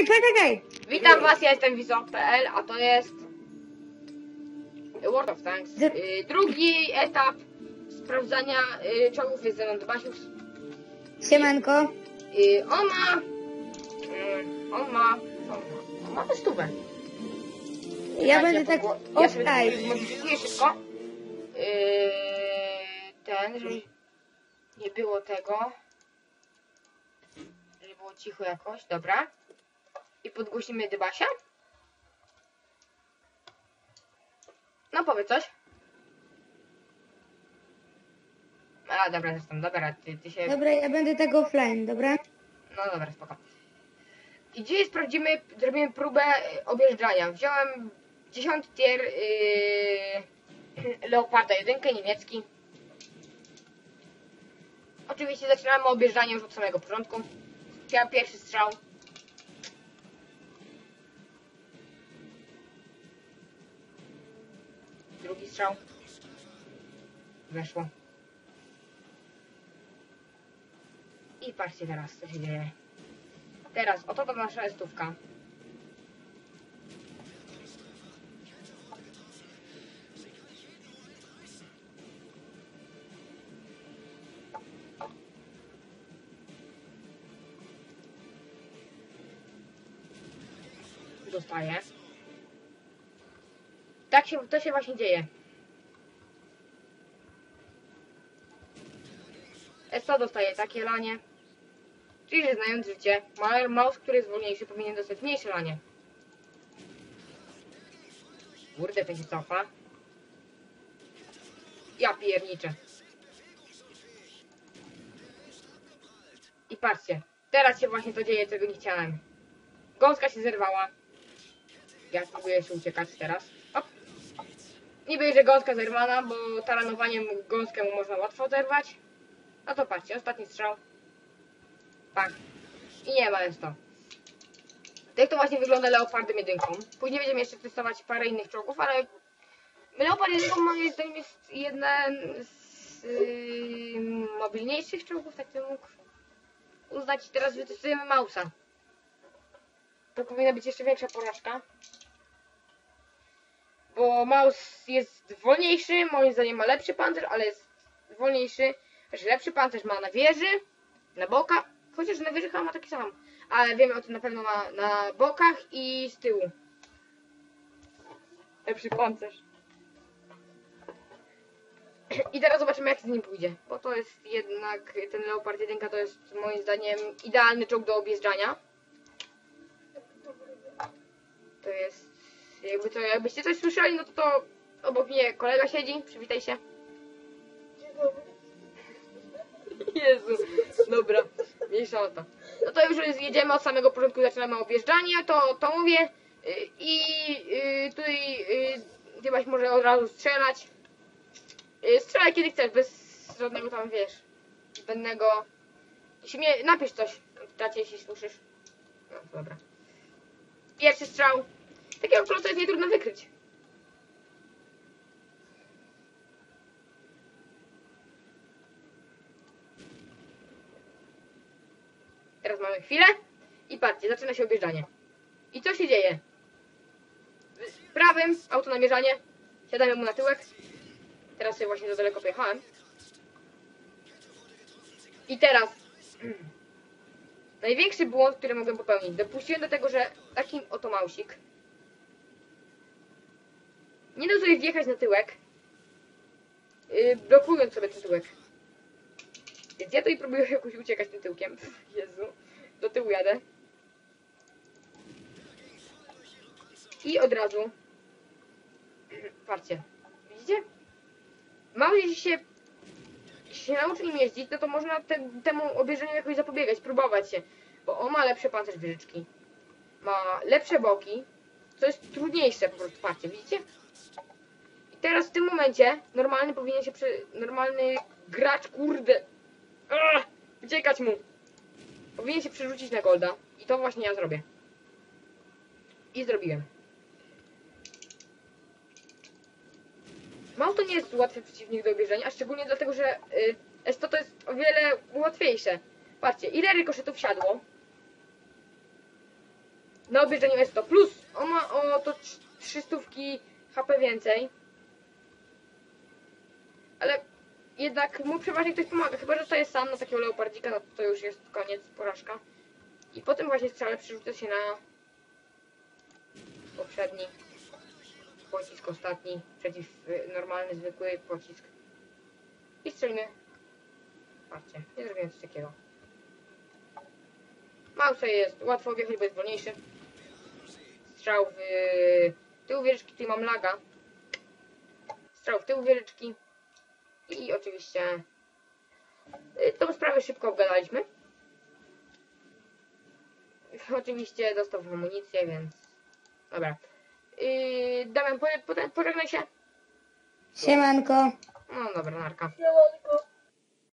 Ej, poczekaj! Witam was, ja jestem Wizor.pl, a to jest World of Tanks. Z- Y, drugi etap sprawdzania y, czołgów jest ze mną Dbasius. Siemanko. Y, on ma... Y, on ma... Co on ma? On ma. Ja będę tak Ja sobie zmodyfikuję szybko. Yy, ten, żeby nie było tego. Żeby było cicho jakoś, dobra. I podgłosimy Dybasia. No powiedz coś. A dobra, zresztą, dobra, ty, ty się... Dobra, ja będę tak offline, dobra? No dobra, spoko. I dzisiaj sprawdzimy, zrobimy próbę y, objeżdżania. Wziąłem 10 tier yy, Leoparda 1, niemiecki. Oczywiście zaczynamy objeżdżanie już od samego początku. Pierwszy strzał. Strzał. Weszło. I patrzcie teraz, co się dzieje. Teraz, oto to nasza estówka. Dostaję. Tak się, to się właśnie dzieje. Esto dostaje takie lanie. Czyli, że znając życie, mouse, który jest wolniejszy, powinien dostać mniejsze lanie. Kurde, ten się cofa. Ja pierniczę. I patrzcie, teraz się właśnie to dzieje, czego nie chciałem. Gąska się zerwała. Ja spróbuję jeszcze uciekać teraz. Op. Niby, że gąska zerwana, bo taranowaniem gąskę można łatwo zerwać. No to patrzcie, ostatni strzał. Tak. I nie ma jest to. Tak to właśnie wygląda Leopardem jedynką. Później będziemy jeszcze testować parę innych czołgów, ale Leopard jedynką moim zdaniem jest jeden z yy, mobilniejszych czołgów, tak bym mógł uznać. Teraz wytestujemy Mausa. To powinna być jeszcze większa porażka. Bo Maus jest wolniejszy, moim zdaniem ma lepszy pancerz, ale jest wolniejszy. Znaczy lepszy pancerz ma na wieży, na bokach, chociaż na wieży chyba ma taki sam. Ale wiemy o tym na pewno ma na bokach i z tyłu. Lepszy pancerz. I teraz zobaczymy jak z nim pójdzie. Bo to jest jednak, ten Leopard 1 to jest moim zdaniem idealny czołg do objeżdżania. To jest, jakby to, jakbyście coś słyszeli, no to to obok mnie kolega siedzi, przywitaj się. No to już jedziemy od samego początku, zaczynamy objeżdżanie, to, to mówię. Y, I y, tutaj y, ty masz może od razu strzelać. Y, Strzelaj kiedy chcesz, bez żadnego tam, wiesz, zbędnego... Jeśli napisz coś w czacie, jeśli słyszysz. No, dobra. Pierwszy strzał. Takiego kloca jest nie trudno wykryć. Teraz mamy chwilę i patrzcie, zaczyna się objeżdżanie. I co się dzieje? W prawym auto namierzanie, siadamy mu na tyłek. Teraz sobie właśnie za daleko pojechałem. I teraz największy błąd, który mogłem popełnić. Dopuściłem do tego, że taki oto nie dał sobie wjechać na tyłek, yy, blokując sobie ten tyłek. Więc ja tutaj próbuję jakoś uciekać tym tyłkiem. Jezu. Do tyłu jadę. I od razu. Patrzcie. Widzicie? Mało jeśli się, jeśli się nauczy nim jeździć, no to można te, temu obieżeniu jakoś zapobiegać, spróbować się. Bo on ma lepszy pancerz wieżyczki. Ma lepsze boki. Co jest trudniejsze po prostu. Patrzcie, widzicie? I teraz w tym momencie normalny powinien się przy... Normalny gracz, kurde, Ugh, uciekać mu. Powinien się przerzucić na Golda. I to właśnie ja zrobię. I zrobiłem. Mało to nie jest łatwy przeciwnik do obierzenia, a szczególnie dlatego, że y, S100 to jest o wiele łatwiejsze. Patrzcie, ile rykoszetów siadło. na obieżeniu jest to plus. On ma o to 300 HP więcej. Ale jednak mu przeważnie ktoś pomaga. Chyba, że zostaje sam na takiego leopardzika, no to, już jest koniec, porażka. I potem właśnie strzale przerzuca się na poprzedni pocisk, ostatni, przeciw y, normalny, zwykły pocisk. I strzelimy. Patrzcie, nie zrobiłem coś takiego. Mausa jest łatwo objechać, bo jest wolniejszy. Strzał w tył wieżyczki, tutaj mam laga. Strzał w tył wieżyczki. I oczywiście y, tą sprawę szybko obgadaliśmy. Oczywiście dostał amunicję, więc dobra. Yy, Damian, po, po, pożegnaj się. Siemanko. No dobra, narka. Siemanko.